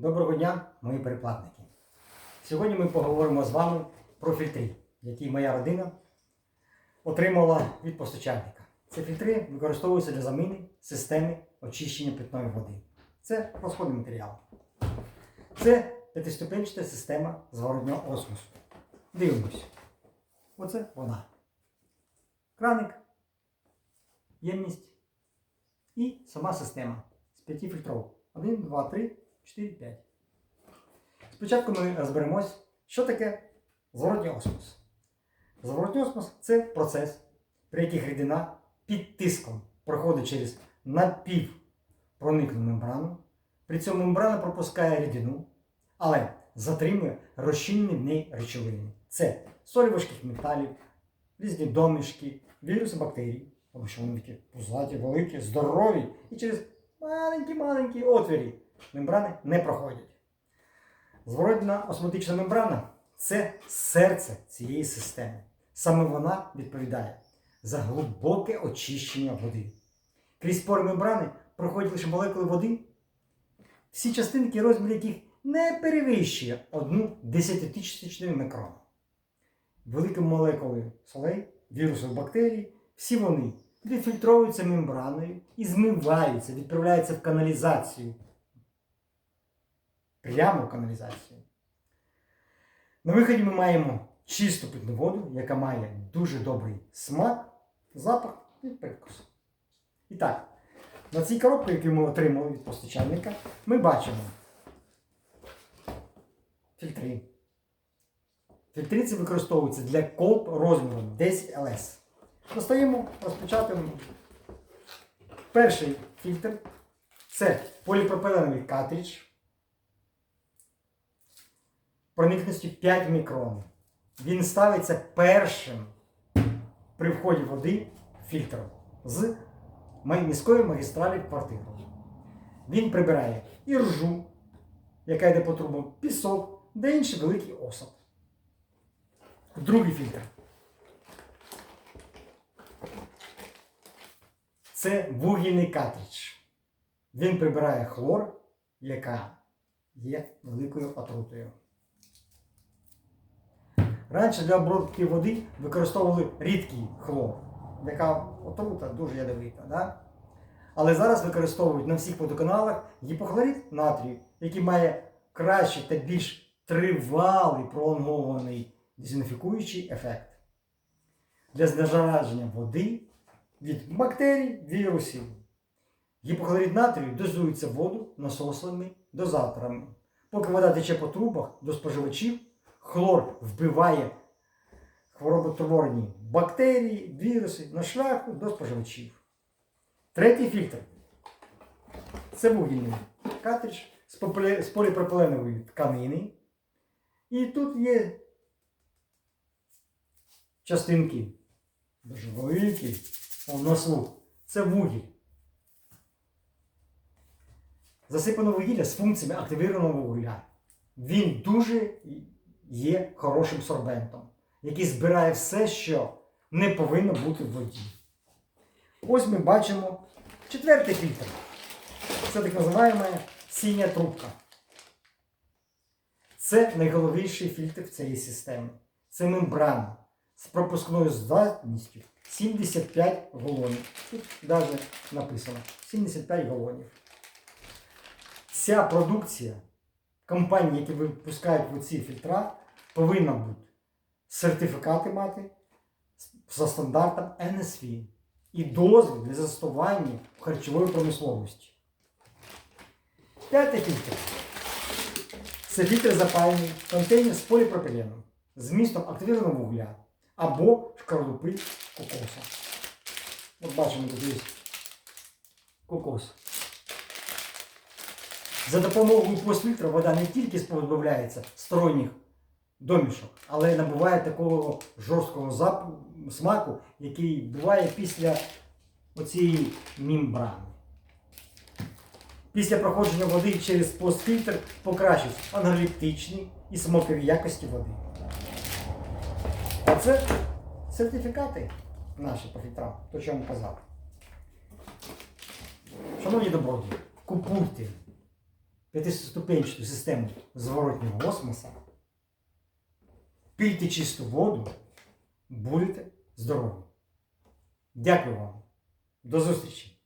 Доброго дня, мої перекладники. Сьогодні ми поговоримо з вами про фільтри, які моя родина отримала від постачальника. Ці фільтри використовуються для заміни системи очищення питної води. Це розходний матеріал. Це п'ятиступенчата система зворотнього осмосу. Дивимось. Оце вона. Краник, ємність і сама система з п'яти фільтрів. 1, 2, 3, 4, 5. Спочатку ми розберемось, що таке зворотній осмос. Зворотній осмос це процес, при яких рідина під тиском проходить через напівпроникну мембрану. При цьому мембрана пропускає рідину, але затримує розчинені в ній речовини. Це солі важких металів, різні домішки, віруси бактерій, тому що вони такі пузаті, великі, здорові і через маленькі-маленькі отвірі мембрани не проходять. Зворотна осмотична мембрана це серце цієї системи. Саме вона відповідає за глибоке очищення води. Крізь пори мембрани проходять лише молекули води, всі частинки, розмір яких не перевищує одну десятитисячну мікрона. Великі молекули солей, вірусів бактерій, всі вони відфільтровуються мембраною і змиваються, відправляються в каналізацію. Прямо в каналізацію. На виході ми маємо чисту питну воду, яка має дуже добрий смак, запах і привкус. І так, на цій коробці, яку ми отримали від постачальника, ми бачимо фільтри. Фільтри ці використовуються для колб розміром 10 ЛС. Достаємо, розпечатуємо. Перший фільтр це поліпропиленовий картридж проникністю 5 мікрон. Він ставиться першим при вході води в фільтр з міської магістралі в квартиру. Він прибирає і ржу, яка йде по трубам, пісок, де інший великий осад. Другий фільтр. Це вугільний картридж. Він прибирає хлор, яка є великою отрутою. Раніше для обробки води використовували рідкий хлор, яка отрута дуже ядовита. Да? Але зараз використовують на всіх водоканалах гіпохлорид натрію, який має кращий та більш тривалий пролонгований дезінфікуючий ефект. Для знежараження води від бактерій, вірусів. Гіпохлорид натрію дозується воду насосами дозаторами. Поки вода тече по трубах до споживачів, хлор вбиває хвороботворні бактерії, віруси на шляху до споживачів. Третій фільтр це вугільний картридж з, поліпропиленової тканини. І тут є частинки дуже великі, на слух. Це вугіль. Засипано вугілля з функціями активованого вугілля. Він дуже є хорошим сорбентом, який збирає все, що не повинно бути в воді. Ось ми бачимо четвертий фільтр. Це так називаємо синя трубка. Це найголовніший фільтр в цій системі. Це мембрана з пропускною здатністю 75 галонів. Тут навіть написано 75 галонів. Ця продукція компанії, які випускають ці фільтра, повинна бути сертифікати мати за стандартом NSV і дозвіл для застосування харчової промисловості. П'ятий фільтр. Це фільтр запаяний в контейнер з поліпропиленом з містом активованого вугля або шкарлупи кокоса. От бачимо тут є кокос. За допомогою постфільтра вода не тільки позбавляється сторонніх домішок, але набуває такого жорсткого зап... смаку, який буває після оцієї мембрани. Після проходження води через постфільтр покращують аналітичні і смакові якості води. А це сертифікати наші по фільтрам, то що вам казав. Шановні добродії, купуйте п'ятиступенчату систему зворотнього осмоса, пийте чисту воду, будете здорові. Дякую вам. До зустрічі!